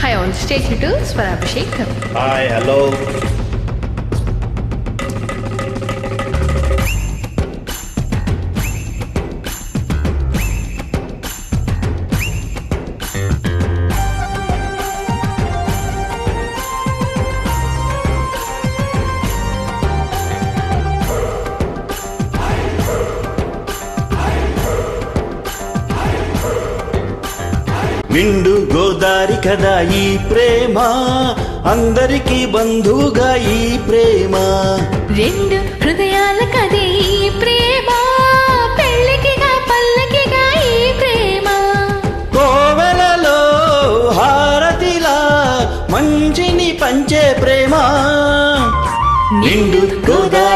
Hi all, stay tuned to Swarabhishek. Hi hello నిండు గోదారి కదా ఈ ప్రేమ. అందరికీ బంధువుగా ఈ ప్రేమ. రెండు హృదయాల కదే ఈ ప్రేమ. పెళ్ళికిగా పల్లకిగా ఈ ప్రేమ. కోవెలలో హారతిలా మంచిని పంచే ప్రేమ. నిండు గోదారి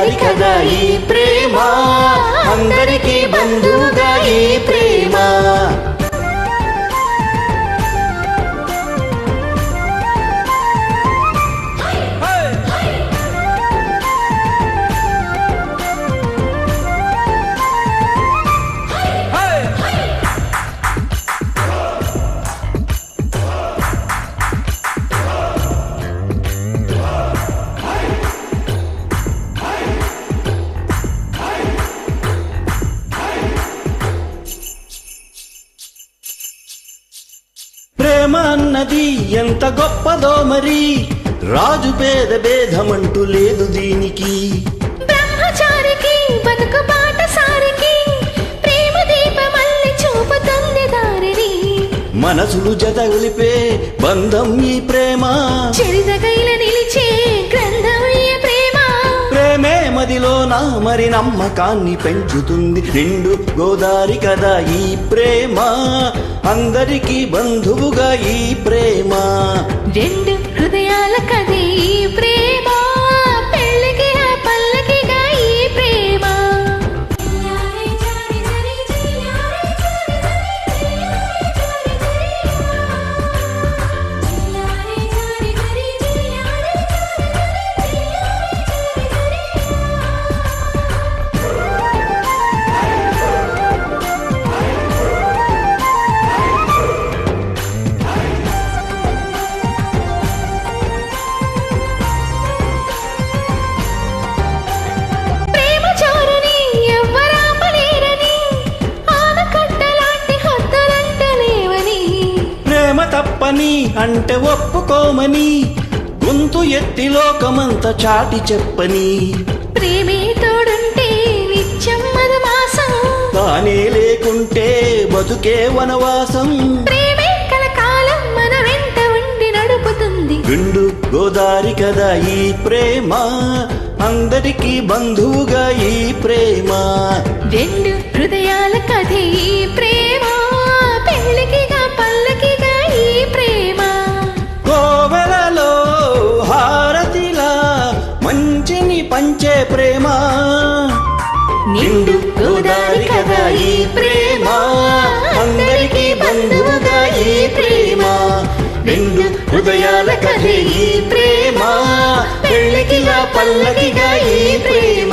ప్రేమ అన్నది ఎంత గొప్పదో మరి? రాజు పేద భేదమంటూ లేదు దీనికి. బ్రహ్మచారికి బతుకు బాటసారికి ప్రేమ దీపమల్లి చూపుతుంది దారిని. మనసులు జతగలిపే బంధం ఈ ప్రేమ. చెరిదగైల నిలిచే ప్రేమే నా మరి నమ్మకాన్ని పెంచుతుంది. నిండు గోదారి కదా ఈ ప్రేమ. అందరికీ బంధువుగా ఈ ప్రేమ. రెండు హృదయాల కదే ఈ ప్రేమ. తప్పని అంటే ఒప్పుకోమని గొంతు ఎత్తి లోకమంత చాటి చెప్పని. ప్రేమే తోడుంటే నిత్యం మధుమాసం తానే లేకుంటే బతుకే వనవాసం. ప్రేమే కలకాలం మన వెంట ఉండి నడుపుతుంది. గుండు గోదారి కదా ఈ ప్రేమ అందరికీ బంధువుగా ఈ ప్రేమ. రెండు హృదయాల కథే ఈ ప్రేమ. పంచే ప్రేమ. నిండు గోదారి కదా ఈ ప్రేమ. అందరికీ బంధువుగా ఈ ప్రేమ. నిండు హృదయాల కథే ఈ ప్రేమ. పెళ్ళికిగా పల్లకిగా ఈ ప్రేమ.